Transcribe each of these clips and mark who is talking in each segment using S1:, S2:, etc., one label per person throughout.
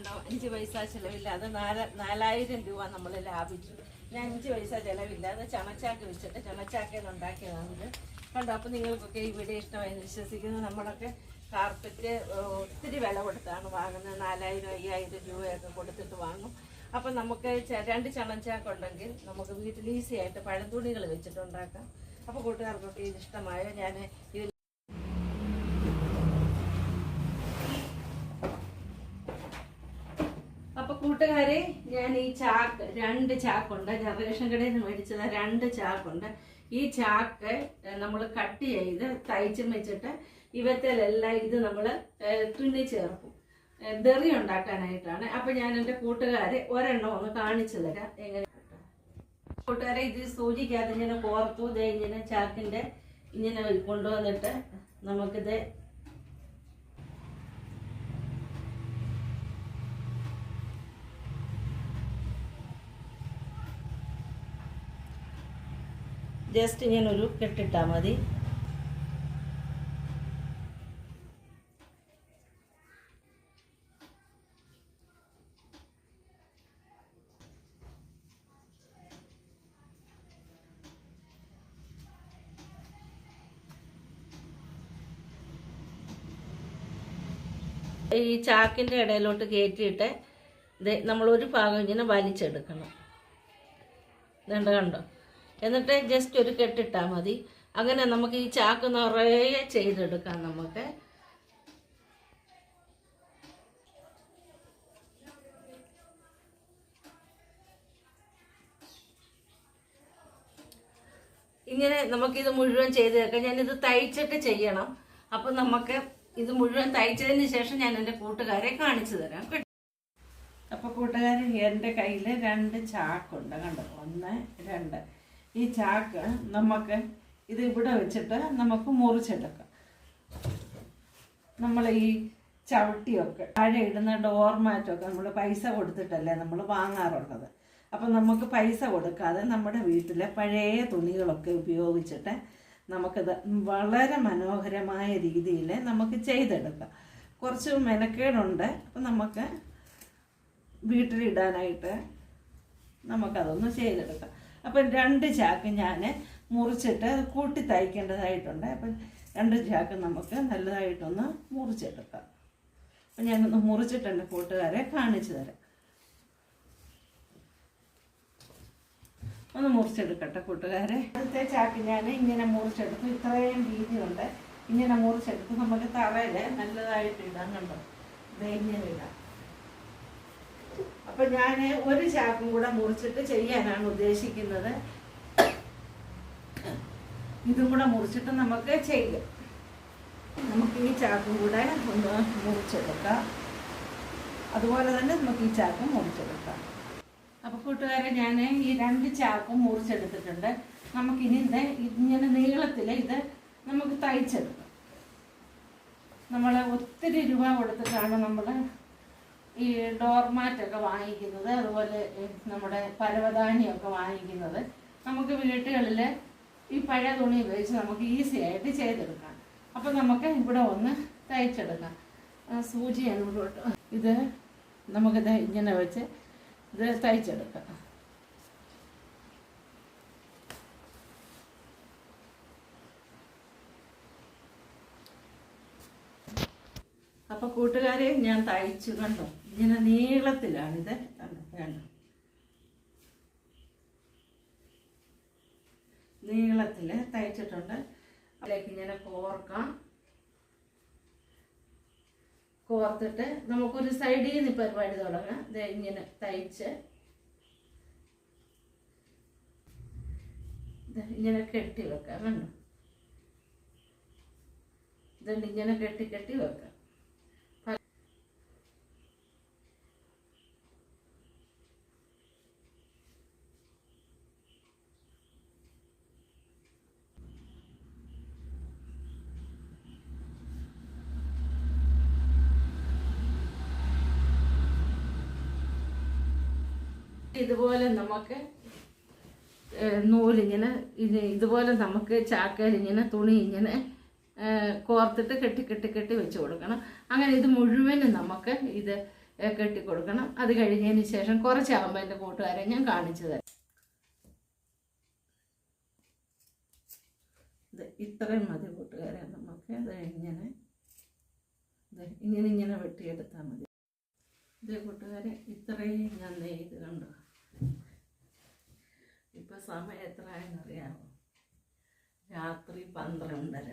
S1: കണ്ടോ? അഞ്ച് പൈസ ചിലവില്ലാതെ നാല് നാലായിരം രൂപ നമ്മൾ ലാഭിച്ചു. ഞാൻ അഞ്ച് പൈസ ചിലവില്ലാതെ ചണച്ചാക്ക് വെച്ചിട്ട് ചണച്ചാക്കയിൽ ഉണ്ടാക്കിയതാണിത് കണ്ടോ? അപ്പം നിങ്ങൾക്കൊക്കെ ഈ വീഡിയോ ഇഷ്ടമായി എന്ന് വിശ്വസിക്കുന്നു. നമ്മളൊക്കെ കാർപ്പറ്റ് ഒത്തിരി വില കൊടുത്താണ് വാങ്ങുന്നത്. നാലായിരം അയ്യായിരം രൂപയൊക്കെ കൊടുത്തിട്ട് വാങ്ങും. അപ്പം നമുക്ക് രണ്ട് ചണച്ചാക്കുണ്ടെങ്കിൽ നമുക്ക് വീട്ടിൽ ഈസി ആയിട്ട് പഴംതുണികൾ വെച്ചിട്ട് ഉണ്ടാക്കാം. അപ്പോൾ കൂട്ടുകാർക്കൊക്കെ ഇത് ഇഷ്ടമായോ ഞാൻ ഇതിൽ അപ്പൊ കൂട്ടുകാരെ ഞാൻ ഈ ചാക്ക് രണ്ട് ചാക്കുണ്ട്. ഞാൻ കടയിൽ നിന്ന് മേടിച്ചത് രണ്ട് ചാക്കുണ്ട്. ഈ ചാക്ക് നമ്മൾ കട്ട് ചെയ്ത് തയ്ച്ചും വെച്ചിട്ട് ഇവത്തിലെല്ലാം ഇത് നമ്മൾ തുന്നി ചേർക്കും. ദറി ഉണ്ടാക്കാനായിട്ടാണ്. അപ്പൊ ഞാൻ എന്റെ കൂട്ടുകാരെ ഒരെണ്ണം ഒന്ന് കാണിച്ചു തരാം. എങ്ങനെ കൂട്ടുകാരെ ഇത് സൂചിക്കാതെ ഇങ്ങനെ കോർത്തു. ഇതേ ഇങ്ങനെ ചാക്കിന്റെ ഇങ്ങനെ കൊണ്ടുവന്നിട്ട് നമുക്കിത് ജസ്റ്റ് ഇങ്ങനെ ഒരു കെട്ടിട്ടാൽ മതി. ഈ ചാക്കിന്റെ ഇടയിലോട്ട് കയറ്റിയിട്ട് ഇത് നമ്മൾ ഒരു ഭാഗം ഇങ്ങനെ വലിച്ചെടുക്കണം. വേണ്ട കണ്ടോ? എന്നിട്ട് ജസ്റ്റ് ഒരു കെട്ടിട്ടാൽ മതി. അങ്ങനെ നമുക്ക് ഈ ചാക്ക് നിറയെ ചെയ്തെടുക്കാം നമുക്ക്. ഇങ്ങനെ നമുക്കിത് മുഴുവൻ ചെയ്ത് വെക്കാം. ഞാനിത് തയ്ച്ചിട്ട് ചെയ്യണം. അപ്പം നമുക്ക് ഇത് മുഴുവൻ തയ്ച്ചതിന് ശേഷം ഞാൻ എന്റെ കൂട്ടുകാരെ കാണിച്ചു തരാം കേട്ടോ. അപ്പൊ കൂട്ടുകാരൻ എന്റെ കയ്യിൽ രണ്ട് ചാക്കുണ്ട് കണ്ടോ? ഒന്ന് രണ്ട്. ഈ ചാക്ക് നമുക്ക് ഇത് ഇവിടെ വെച്ചിട്ട് നമുക്ക് മുറിച്ചെടുക്കാം. നമ്മൾ ഈ ചവിട്ടിയൊക്കെ താഴെ ഇടുന്ന ഡോർമാറ്റൊക്കെ നമ്മൾ പൈസ കൊടുത്തിട്ടല്ലേ നമ്മൾ വാങ്ങാറുള്ളത്. അപ്പം നമുക്ക് പൈസ കൊടുക്കാതെ നമ്മുടെ വീട്ടിലെ പഴയ തുണികളൊക്കെ ഉപയോഗിച്ചിട്ട് നമുക്കിത് വളരെ മനോഹരമായ രീതിയിൽ നമുക്ക് ചെയ്തെടുക്കാം. കുറച്ച് മെനക്കേടുണ്ട്. അപ്പം നമുക്ക് വീട്ടിലിടാനായിട്ട് നമുക്കതൊന്ന് ചെയ്തെടുക്കാം. അപ്പം രണ്ട് ചാക്ക് ഞാൻ മുറിച്ചിട്ട് കൂട്ടി തയ്ക്കേണ്ടതായിട്ടുണ്ട്. അപ്പം രണ്ട് ചാക്ക് നമുക്ക് നല്ലതായിട്ടൊന്ന് മുറിച്ചെടുക്കാം. അപ്പം ഞാനൊന്ന് മുറിച്ചിട്ട് എന്റെ കൂട്ടുകാരെ കാണിച്ചു തരാം. ഒന്ന് മുറിച്ചെടുക്കട്ടെ കൂട്ടുകാരെ. അടുത്ത ചാക്ക് ഞാൻ ഇങ്ങനെ മുറിച്ചെടുത്തു. ഇത്രയും വീതിയുണ്ട്. ഇങ്ങനെ മുറിച്ചെടുത്ത് നമുക്ക് തറയിൽ നല്ലതായിട്ട് ഇടാൻ കണ്ടോ? ഇങ്ങനെ ഇടാം. അപ്പൊ ഞാൻ ഒരു ചാക്കും കൂടെ മുറിച്ചിട്ട് ചെയ്യാനാണ് ഉദ്ദേശിക്കുന്നത്. ഇതും കൂടെ മുറിച്ചിട്ട് നമുക്ക് ചെയ്യാം. നമുക്ക് ഈ ചാക്കും കൂടെ ഒന്ന് മുറിച്ചെടുക്കാം. അതുപോലെ തന്നെ നമുക്ക് ഈ ചാക്കും മുറിച്ചെടുക്കാം. അപ്പൊ കൂട്ടുകാരെ ഞാൻ ഈ രണ്ട് ചാക്കും മുറിച്ചെടുത്തിട്ടുണ്ട്. നമുക്കിനി ഇത് ഇങ്ങനെ നീളത്തിൽ ഇത് നമുക്ക് തയ്ച്ചെടുക്കാം. നമ്മൾ ഒത്തിരി രൂപ കൊടുത്തിട്ടാണ് നമ്മൾ ഡോർമാറ്റൊക്കെ വാങ്ങിക്കുന്നത് അതുപോലെ നമ്മുടെ ഒക്കെ വാങ്ങിക്കുന്നത്. നമുക്ക് വീട്ടുകളിൽ ഈ പഴയ തുണി ഉപയോഗിച്ച് നമുക്ക് ഈസി ആയിട്ട് ചെയ്തെടുക്കാം. അപ്പം നമുക്ക് ഇവിടെ ഒന്ന് തയ്ച്ചെടുക്കാം. സൂചി ഇവിടോട്ട് ഇത് നമുക്ക് ഇങ്ങനെ വെച്ച് ഇത് തയ്ച്ചെടുക്കാം. അപ്പൊ കൂട്ടുകാരെ ഞാൻ തയ്ച്ചു കണ്ടോ. ഇങ്ങനെ നീളത്തിലാണിത് കണ്ടോ? നീളത്തിൽ തയ്ച്ചിട്ടുണ്ട്. അതിലേക്ക് ഇങ്ങനെ കോർക്കാം. കോർത്തിട്ട് നമുക്കൊരു സൈഡിൽ നിന്ന് പരിപാടി തുടങ്ങാം. ഇങ്ങനെ തയ്ച്ച്. ഇങ്ങനെ കെട്ടി വെക്കാം കണ്ടോ? ഇതുണ്ട് ഇങ്ങനെ കെട്ടി കെട്ടി വെക്കാം. ഇതുപോലെ നമുക്ക് നൂലിങ്ങനെ ഇത് ഇതുപോലെ നമുക്ക് ചാക്കയിൽ ഇങ്ങനെ തുണി ഇങ്ങനെ കോർത്തിട്ട് കെട്ടി കെട്ടി കെട്ടി വെച്ച് കൊടുക്കണം. അങ്ങനെ ഇത് മുഴുവനും നമുക്ക് ഇത് കെട്ടി കൊടുക്കണം. അത് കഴിഞ്ഞതിന് ശേഷം കുറച്ചാകുമ്പോൾ എന്റെ കൂട്ടുകാരെ ഞാൻ കാണിച്ചു തരാം. ഇത് ഇത്രയും മതി കൂട്ടുകാരെ നമുക്ക്. ഇത് ഇങ്ങനെ ഇങ്ങനെ ഇങ്ങനെ വെട്ടിയെടുത്താൽ മതി. ഇത് കൂട്ടുകാരെ ഇത്രയും ഞാൻ നെയ്ത് കണ്ടു. ഇപ്പൊ സമയം എത്രയെന്നറിയാമോ രാത്രി പന്ത്രണ്ടര.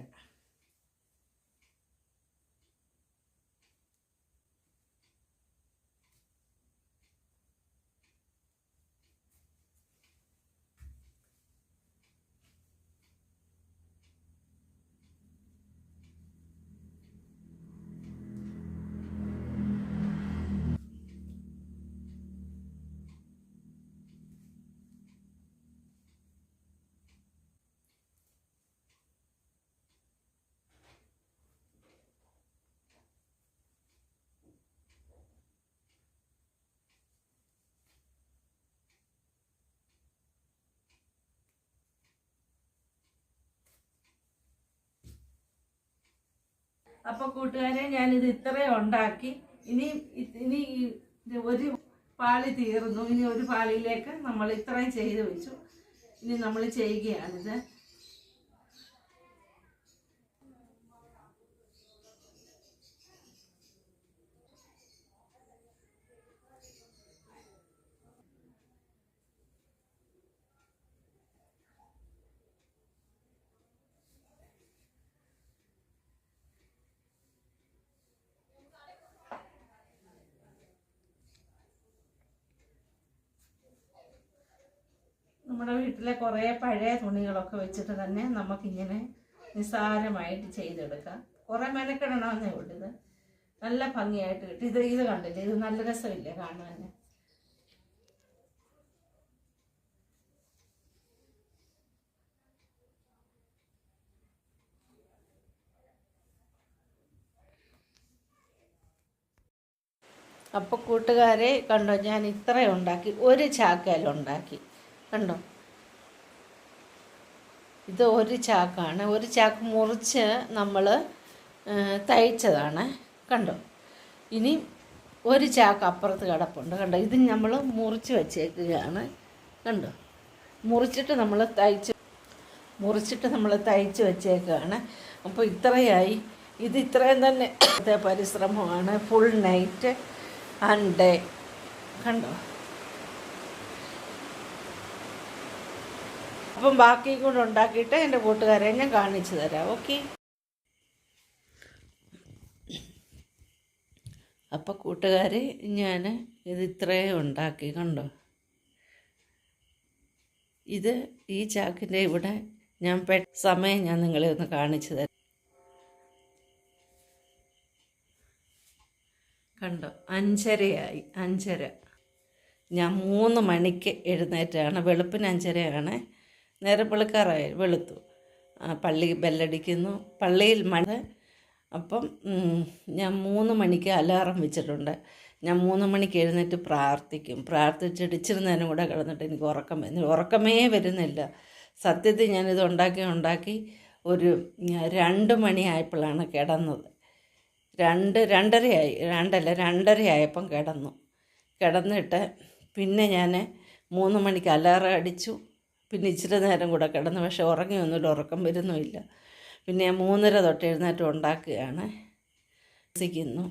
S1: അപ്പൊ കൂട്ടുകാരെ ഞാനിത് ഇത്രയും ഉണ്ടാക്കി. ഇനി ഇനി ഒരു പാളി തീർന്നു. ഇനി ഒരു പാളിയിലേക്ക് നമ്മൾ ഇത്രയും ചെയ്ത് വെച്ചു. ഇനി നമ്മൾ ചെയ്യുകയാണിത് നമ്മുടെ വീട്ടിലെ കുറേ പഴയ തുണികളൊക്കെ വെച്ചിട്ട് തന്നെ നമുക്കിങ്ങനെ നിസ്സാരമായിട്ട് ചെയ്തെടുക്കാം. കുറേ മെനക്കെടണമെന്നേ ഉള്ളൂ ഇത്. നല്ല ഭംഗിയായിട്ട് കിട്ടും. ഇത് ഇത് കണ്ടില്ലേ? ഇത് നല്ല രസമില്ലേ കാണാൻ അപ്പോൾ കൂട്ടുകാരെ കണ്ടോ ഞാൻ ഇത്രയും ഉണ്ടാക്കി. ഒരു ചാക്കയിൽ ഉണ്ടാക്കി. കണ്ടോ? ഇത് ഒരു ചാക്കാണ്. ഒരു ചാക്ക് മുറിച്ച് നമ്മൾ തയ്ച്ചതാണ്. കണ്ടോ? ഇനി ഒരു ചാക്ക് അപ്പുറത്ത് കിടപ്പുണ്ട്. കണ്ടോ? ഇത് നമ്മൾ മുറിച്ച് വച്ചേക്കുകയാണ്. കണ്ടോ? മുറിച്ചിട്ട് നമ്മൾ തയ്ച്ച് മുറിച്ചിട്ട് നമ്മൾ തയ്ച്ച് വച്ചേക്കുകയാണ്. അപ്പോൾ ഇത്രയായി. ഇത് ഇത്രയും തന്നെ പരിശ്രമമാണ്. ഫുൾ നൈറ്റ് ആൻഡ് ഡേ കണ്ടോ? അപ്പം ബാക്കിയും കൂടെ ഉണ്ടാക്കിയിട്ട് എന്റെ കൂട്ടുകാരെ ഞാൻ കാണിച്ചു തരാം. ഓക്കെ? അപ്പം കൂട്ടുകാർ ഞാൻ ഇത് ഇത്രയും ഉണ്ടാക്കി കണ്ടോ? ഇത് ഈ ചാക്കിന്റെ ഇവിടെ ഞാൻ പെ സമയം ഞാൻ നിങ്ങളെ ഒന്ന് കാണിച്ചു തരാം. കണ്ടോ? അഞ്ചരയായി അഞ്ചര. ഞാൻ മൂന്ന് മണിക്ക് എഴുന്നേറ്റാണ്. വെളുപ്പിന് അഞ്ചരയാണ്. നേരം വെളുക്കാറായി വെളുത്തു. പള്ളി ബെല്ലടിക്കുന്നു. പള്ളിയിൽ മഴ. അപ്പം ഞാൻ മൂന്ന് മണിക്ക് അലാറം വെച്ചിട്ടുണ്ട്. ഞാൻ മൂന്ന് മണിക്ക് എഴുന്നേറ്റ് പ്രാർത്ഥിക്കും. പ്രാർത്ഥിച്ചിട്ട് ഇച്ചിരി നേരം കൂടെ കിടന്നിട്ട് എനിക്ക് ഉറക്കം വരുന്നില്ല. ഉറക്കമേ വരുന്നില്ല. സത്യത്തിൽ ഞാനിത് ഉണ്ടാക്കി ഉണ്ടാക്കി ഒരു രണ്ട് മണിയായപ്പോഴാണ് കിടന്നത്. രണ്ട് രണ്ടരയായി. രണ്ടല്ല രണ്ടരയായപ്പം കിടന്നു. കിടന്നിട്ട് പിന്നെ ഞാൻ മൂന്ന് മണിക്ക് അലാറം അടിച്ചു. പിന്നെ ഇച്ചിരി നേരം കൂടെ കിടന്നു പക്ഷെ ഉറങ്ങിയൊന്നുമില്ല ഉറക്കം വരുന്നുമില്ല. പിന്നെ ഞാൻ മൂന്നര തൊട്ട് എഴുന്നേറ്റ് ഉണ്ടാക്കുകയാണ്. സിക്കുന്നു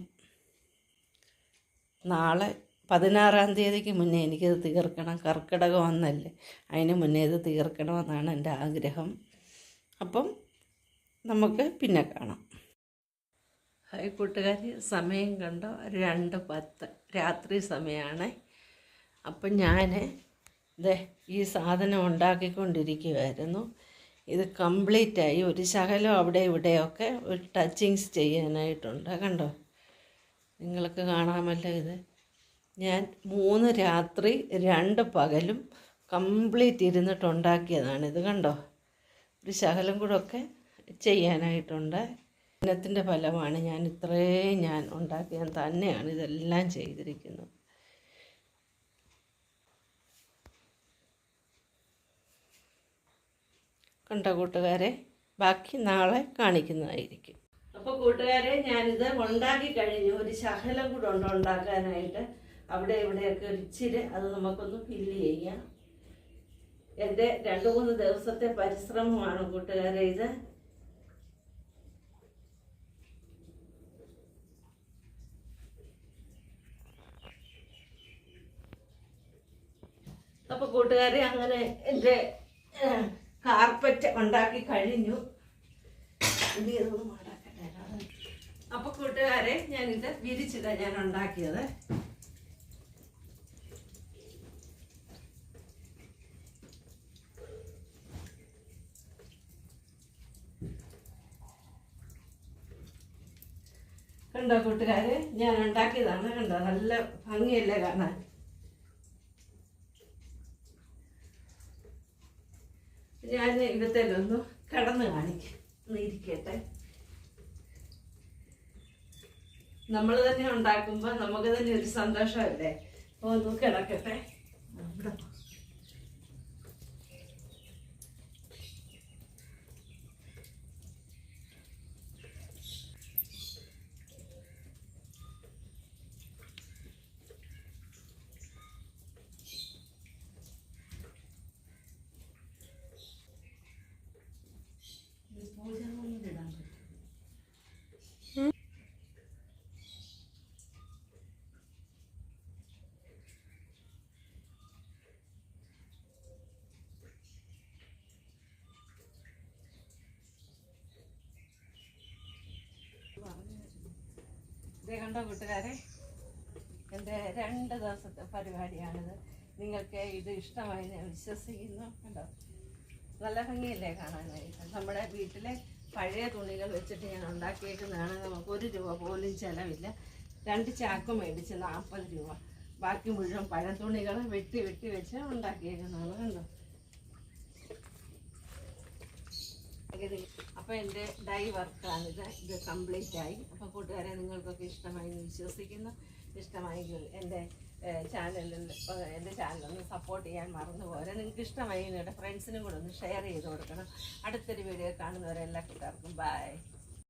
S1: നാളെ പതിനാറാം തീയതിക്ക് മുന്നേ എനിക്കത് തീർക്കണം. കർക്കിടകം ഒന്നല്ലേ അതിന് മുന്നേ ഇത് തീർക്കണമെന്നാണ് എന്റെ ആഗ്രഹം. അപ്പം നമുക്ക് പിന്നെ കാണാം. ഹായ് കൂട്ടുകാർ സമയം കണ്ടോ? രണ്ട് പത്ത്. രാത്രി സമയമാണ്. അപ്പം ഞാൻ ദേ ഈ സാധനം ഉണ്ടാക്കിക്കൊണ്ടിരിക്കുമായിരുന്നു ഇത് കംപ്ലീറ്റായി ഒരു ശകലം അവിടെ ഇവിടെയൊക്കെ ഒരു ടച്ചിങ്സ് ചെയ്യാനായിട്ടുണ്ട്. കണ്ടോ? നിങ്ങൾക്ക് കാണാമല്ലോ ഇത്. ഞാൻ മൂന്ന് രാത്രി രണ്ട് പകലും കംപ്ലീറ്റ് ഇരുന്നിട്ട് ഉണ്ടാക്കിയതാണ് ഇത്. കണ്ടോ? ഒരു ശകലം കൂടെ ഒക്കെ ചെയ്യാനായിട്ടുണ്ട്. ഇന്നത്തിന്റെ ഫലമാണ് ഞാൻ ഇത്രയും ഞാൻ ഉണ്ടാക്കി ഞാൻ തന്നെയാണ് ഇതെല്ലാം ചെയ്തിരിക്കുന്നത്. കണ്ട കൂട്ടുകാരെ? ബാക്കി നാളെ കാണിക്കുന്നതായിരിക്കും. അപ്പൊ കൂട്ടുകാരെ ഞാനിത് ഉണ്ടാക്കി കഴിഞ്ഞു. ഒരു ശകലം കൂടെ ഉണ്ട് ഉണ്ടാക്കാനായിട്ട്? അവിടെ ഇവിടെയൊക്കെ ഇച്ചിരി അത് നമുക്കൊന്ന് ഫില്ല് ചെയ്യാം. എന്റെ രണ്ട് മൂന്ന് ദിവസത്തെ പരിശ്രമമാണ് കൂട്ടുകാരെ ഇത്. അപ്പോൾ കൂട്ടുകാരെ അങ്ങനെ എന്റെ കാർപ്പറ്റ് ഉണ്ടാക്കി കഴിഞ്ഞു. ഇനി. അപ്പൊ കൂട്ടുകാരെ ഞാനിത് വിരിച്ചിട്ടാ ഞാൻ ഉണ്ടാക്കിയത്. കണ്ടോ കൂട്ടുകാരെ ഞാൻ ഉണ്ടാക്കിയതാണ് കണ്ടോ? നല്ല ഭംഗിയല്ലേ കാണാൻ? ഞാൻ ഇവിടത്തേലൊന്ന് കടന്ന് കാണിക്കാം. ഇരിക്കട്ടെ. നമ്മൾ തന്നെ ഉണ്ടാക്കുമ്പോൾ നമുക്ക് തന്നെ ഒരു സന്തോഷമല്ലേ? ഒന്ന് കിടക്കട്ടെ ഇവിടെ പോ. ഈ പൂജകളൊന്നും ഇടാൻ പറ്റും ഇതേ കണ്ടോ കൂട്ടുകാരെ? എന്റെ രണ്ട് ദിവസത്തെ പരിപാടിയാണിത്. നിങ്ങൾക്ക് ഇത് ഇഷ്ടമായി ഞാൻ വിശ്വസിക്കുന്നു കണ്ടോ നല്ല ഭംഗിയല്ലേ കാണാനായിട്ട്? നമ്മുടെ വീട്ടിലെ പഴയ തുണികൾ വെച്ചിട്ട് ഞാൻ ഉണ്ടാക്കിയേക്കുന്നതാണ്. നമുക്ക് ഒരു രൂപ പോലും ചിലവില്ല. രണ്ട് ചാക്ക് മേടിച്ച് നാൽപ്പത് രൂപ. ബാക്കി മുഴുവൻ പഴത്തുണികൾ വെട്ടി വെട്ടി വെച്ച് ഉണ്ടാക്കിയേക്കുന്നതാണ് കണ്ടോ? അപ്പോൾ എന്റെ ഡൈ വർക്കാണിത് ഇത് കംപ്ലീറ്റ് ആയി. അപ്പോൾ കൂട്ടുകാരെ നിങ്ങൾക്കൊക്കെ ഇഷ്ടമായി എന്ന് വിശ്വസിക്കുന്നു. ഇഷ്ടമായെങ്കിൽ എന്റെ ചാനലിൽ എന്റെ ചാനലൊന്ന് സപ്പോർട്ട് ചെയ്യാൻ മറന്നു പോരെ നിങ്ങൾക്ക് ഇഷ്ടമായി നിങ്ങളുടെ ഫ്രണ്ട്സിനും കൂടെ ഒന്ന് ഷെയർ ചെയ്ത് കൊടുക്കണം. അടുത്തൊരു വീഡിയോ കാണുന്നവരെ എല്ലാ കൂട്ടുകാർക്കും ബൈ